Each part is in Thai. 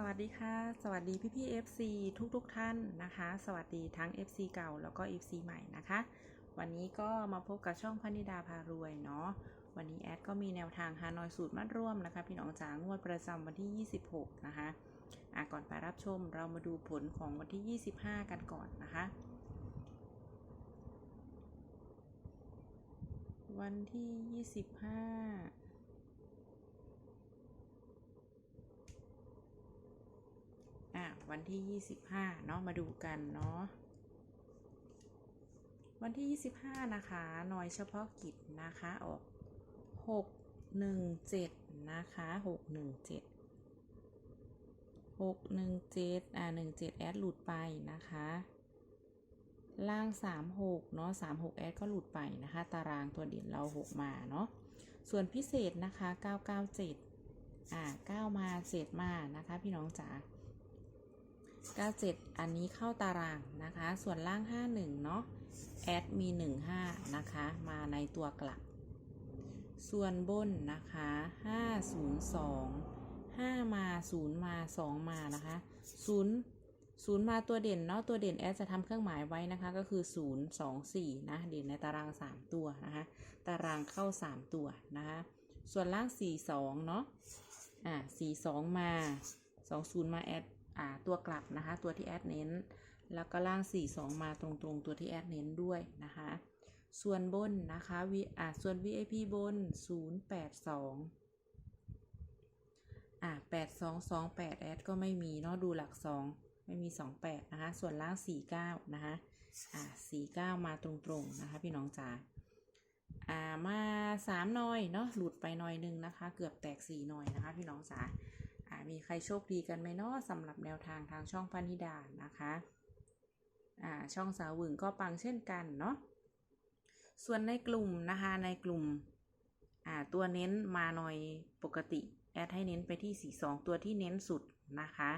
สวัสดีค่ะ สวัสดีพี่พี่ๆ FC ทุกทุกๆท่านนะคะ สวัสดีทั้ง FC เก่าแล้วก็ FC ใหม่นะคะ วันนี้ก็มาพบกับช่องพนิดาพารวยเนาะวันนี้แอดก็มีแนวทางฮานอยสูตรมัดร่วมนะคะ พี่น้องจ๋างวดประจำวันที่ 26 นะคะอะก่อนไปรับชมเรามาดูผลของวันที่ 25 กันก่อนนะคะ วันที่ 25 อะ วันที่ 25เนาะมาดูกันเนาะวันที่ 25 นะคะหน่วยเฉพาะกิจนะคะออก 617 นะคะ 617 617อ่า17 แอดหลุดไปนะคะ ล่าง 36 เนาะ36 แอดก็หลุดไปนะคะ ตารางตัวเด่นเรา 6 มาเนาะส่วนพิเศษนะคะ 997อ่า9มา7มานะคะ พี่น้องจ๋า 97 อันนี้เข้าตารางนะคะ ส่วนล่าง 51 เนาะแอดมี 15 นะคะ มาในตัวกลับ ส่วนบนนะคะ 502 5 มา 0 มา 2 มานะคะ 0 0 มาตัวเด่นเนาะตัวเด่นแอดจะทำเครื่องหมายไว้นะคะก็คือ 0 2 4 นะเด่นในตาราง 3 ตัวนะคะ ตารางเข้า 3 ตัวนะคะ ส่วนล่าง 4 2 เนาะอ่า4 2 มา 2 0 มาแอด ตัวกลับนะคะ ตัวที่แอดเน้น แล้วก็ล่าง 4 2 มาตรงๆ ตัวที่แอดเน้นด้วยนะคะ ส่วนบนนะคะวิอ่าส่วน VIP บน 082อ่า82 28 แอดก็ไม่มีเนาะดูหลัก 2 ไม่มี 28 นะคะ ส่วนล่าง 49 นะคะอ่า49 มาตรงๆ นะคะ พี่น้องจ๋าอ่ามาสามหน่อยเนาะหลุดไปหน่อยหนึงนะคะ เกือบแตกสี่หน่อยนะคะ พี่น้องจ๋า มีใครโชคดีกันไหมเนาะสำหรับแนวทางทางช่องพันธิดานะคะอ่าช่องสาวหวึงก็ปังเช่นกันเนาะส่วนในกลุ่มนะคะในกลุ่มอ่าตัวเน้นมาหน่อยปกติแอดให้เน้นไปที่ 42 ตัวที่เน้นสุดนะคะ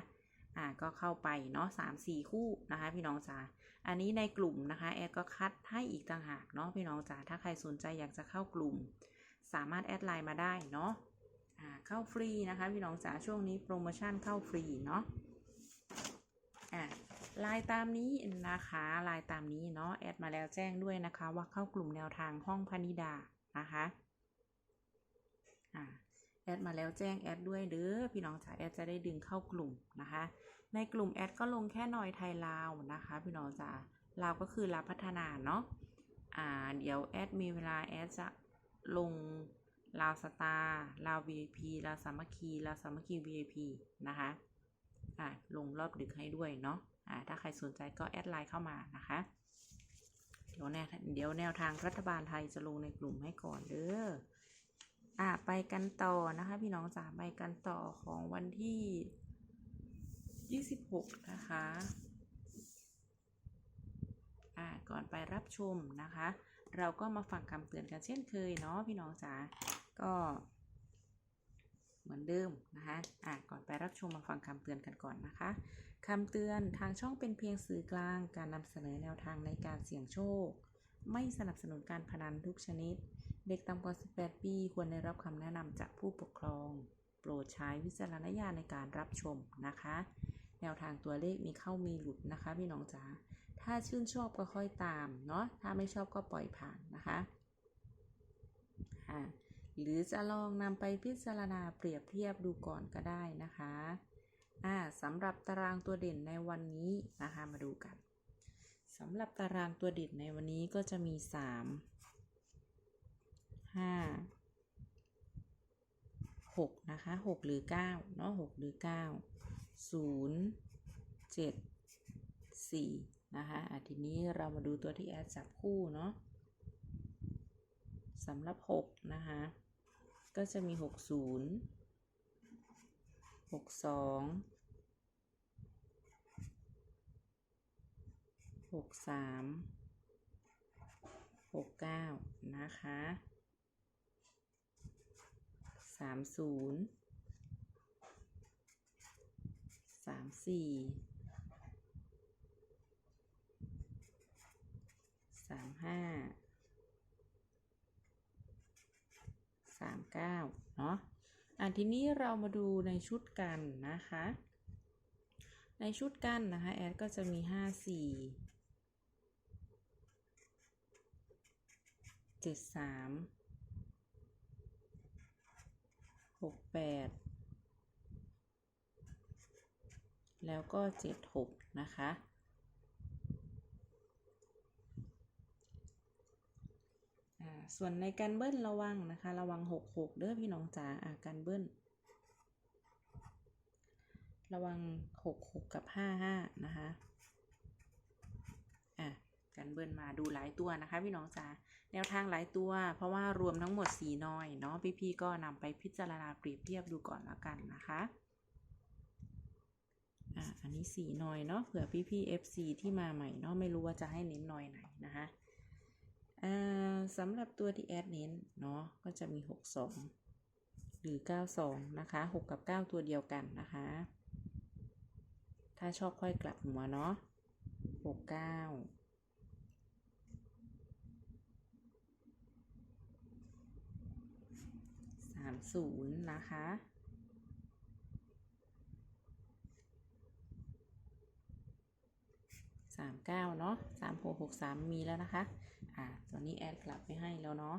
อ่าก็เข้าไปเนาะ3 4คู่นะคะ พี่น้องจ๋าอันนี้ในกลุ่มนะคะแอดก็คัดให้อีกต่างหากเนาะพี่น้องจ๋าถ้าใครสนใจอยากจะเข้ากลุ่ม สามารถแอดไลน์มาได้เนาะ เข้าฟรีนะคะพี่น้องจ๋าช่วงนี้โปรโมชั่นเข้าฟรีเนาะอ่าลายตามนี้นะคะลายตามนี้เนาะแอดมาแล้วแจ้งด้วยนะคะ ว่าเข้ากลุ่มแนวทางห้องพนิดานะคะอ่าแอดมาแล้วแจ้งแอดด้วยเด้อพี่น้องจ๋าแอดจะได้ดึงเข้ากลุ่มนะคะ ในกลุ่มแอดก็ลงแค่หน่อยไทยลาวนะคะ พี่น้องจ๋าลาวก็คือลาวพัฒนาเนาะอ่าเดี๋ยวแอดมีเวลาแอดจะลง ลาวสตาร์ลาว VIP ลาวสามัคคีลาวสามัคคี VIP นะคะอ่าลงรอบดึกให้ด้วยเนาะอ่าถ้าใครสนใจก็แอดไลน์เข้ามานะคะ เดี๋ยวแนวเดี๋ยวแนวทางรัฐบาลไทยจะลงในกลุ่มให้ก่อนเด้ออ่าไปกันต่อนะคะ พี่น้องจ๋าไปกันต่อของวันที่ 26 นะคะอ่าก่อนไปรับชมนะคะ เราก็มาฟังคำเตือนกันเช่นเคยเนาะพี่น้องจ๋า ก็เหมือนเดิมนะคะอะก่อนไปรับชมมาฟังคำเตือนกันก่อนนะคะคำเตือนทางช่องเป็นเพียงสื่อกลางการนำเสนอแนวทางในการเสี่ยงโชค ไม่สนับสนุนการพนันทุกชนิด เด็กต่ำกว่า 18 ปีควรได้รับคำแนะนำจากผู้ปกครอง โปรดใช้วิจารณญาณในการรับชมนะคะ แนวทางตัวเลขมีเข้ามีหลุดนะคะพี่น้องจ๋าถ้าชื่นชอบก็ค่อยตามเนาะถ้าไม่ชอบก็ปล่อยผ่านนะคะอ่า หรือจะลองนำไปพิจารณาเปรียบเทียบดูก่อนก็ได้นะคะอ่าสำหรับตารางตัวเด่นในวันนี้นะคะมาดูกันสำหรับตารางตัวเด่นในวันนี้ก็จะมี 3 5 6 นะคะ 6 หรือ9เนาะ6หรือ 9 0 7 4 นะคะอะทีนี้เรามาดูตัวที่แอดจับคู่เนาะ สำหรับ 6 นะคะ ก็จะมี 60 62 63 69 นะคะ 30 34 35 สามเก้าเนาะอะทีนี้เรามาดูในชุดกันนะคะ ในชุดกันนะคะแอดก็จะมีห้าสี่เจ็ดสามหกแปดแล้วก็เจ็ดหกนะคะ อ่า ส่วนในการเบิ้ลระวังนะคะ ระวังหกหกเด้อพี่น้องจ๋าอ่าการเบิ้ลระวังหกหกกับห้าห้านะคะอะการเบิ้ลมาดูหลายตัวนะคะ พี่น้องจ๋าแนวทางหลายตัว เพราะว่ารวมทั้งหมดสีน้อยเนาะพี่ๆก็นำไปพิจารณาเปรียบเทียบดูก่อนละกันนะคะอะอันนี้สีน้อยเนาะเผื่อพี่ๆ FC ที่มาใหม่เนาะไม่รู้ว่าจะให้เน้นน้อยไหนนะคะ สำหรับตัวที่แอดเน้นเนาะก็จะมี 6 2 หรือ 9 2 นะคะ 6 กับ 9 ตัวเดียวกันนะคะ ถ้าชอบค่อยกลับหัวเนาะ6 9 3 0นะคะ สามเก้าเนาะสามหกหกสามมีแล้วนะคะ อ่าตอนนี้แอดกลับไปให้แล้วเนาะ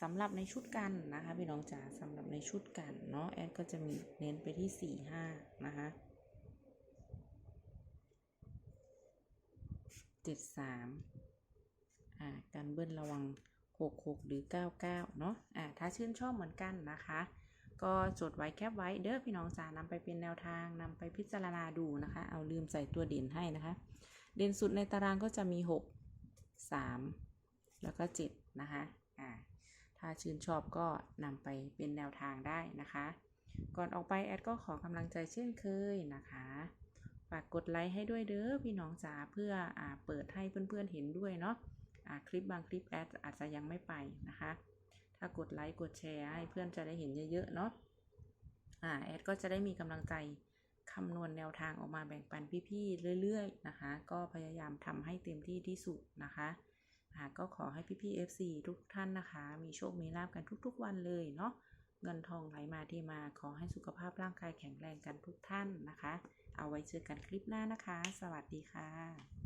สำหรับในชุดกันนะคะพี่น้องจ๋าสำหรับในชุดกันเนาะแอดก็จะมีเน้นไปที่สี่ห้านะคะเจ็ดสามอ่าการเบิ้ลระวังหกหกหรือเก้าเก้าเนาะอ่าถ้าชื่นชอบเหมือนกันนะคะก็จดไว้แคปไว้เด้อพี่น้องจ๋านำไปเป็นแนวทางนำไปพิจารณาดูนะคะ เอาลืมใส่ตัวเด่นให้นะคะ เด่นสุดในตารางก็จะมี 6 3 แล้วก็ 7 นะคะอ่าถ้าชื่นชอบก็นำไปเป็นแนวทางได้นะคะ ก่อนออกไปแอดก็ขอกำลังใจเช่นเคยนะคะฝากกดไลค์ให้ด้วยเด้อพี่น้องจ๋าเพื่ออ่าเปิดให้เพื่อนๆเห็นด้วยเนาะอ่าคลิปบางคลิปแอดอาจจะยังไม่ไปนะคะ ถ้ากดไลค์กดแชร์ให้เพื่อนจะได้เห็นเยอะๆเนาะอ่าแอดก็จะได้มีกำลังใจคำนวณแนวทางออกมาแบ่งปันพี่ๆเรื่อยๆนะคะ ก็พยายามทำให้เต็มที่ที่สุดนะคะ อ่าก็ขอให้พี่ๆ FC ทุกท่านนะคะ มีโชค มีลาบกันทุกๆวันเลยเนาะ เงินทองไหลมาที่มา ขอให้สุขภาพร่างกายแข็งแรงกันทุกท่านนะคะ เอาไว้เจอกันคลิปหน้านะคะ สวัสดีค่ะ